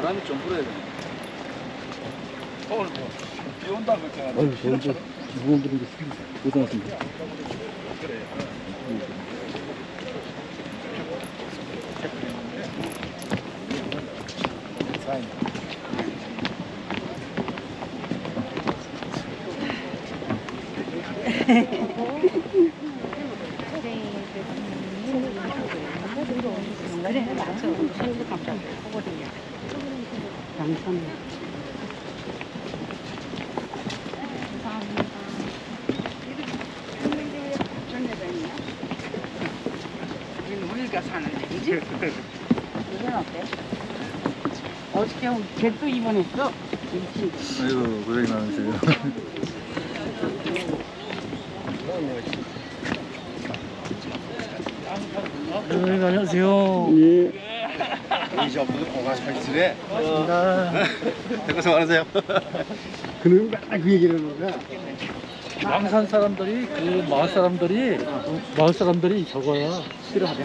바람이 좀 불어야 돼. 오늘 뭐 비 온다고 했잖아. 아유, 저 이제 무거운 분인데 고생하십니다. 그래, 맞아. 손도 깜짝 하거든요. 감사합니다. 여기는 우리가 사는 데이지? 이건 어때? 어저께 걔또 입원했어. 이 친구. 아이고, 고생 많으세요. 네, 안녕하세요. 예. 이 저분 오가스파이스래. 반갑습니다. 고생 많으세요. 그놈이 맨날 그 얘기를 하는 거야. 망산 사람들이 그 마을 사람들이 마을 사람들이 저거야 싫어하네.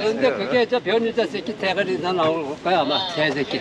그런데 그게 저 변희자 새끼 대가리에서 나올 거야 아마 새 새끼.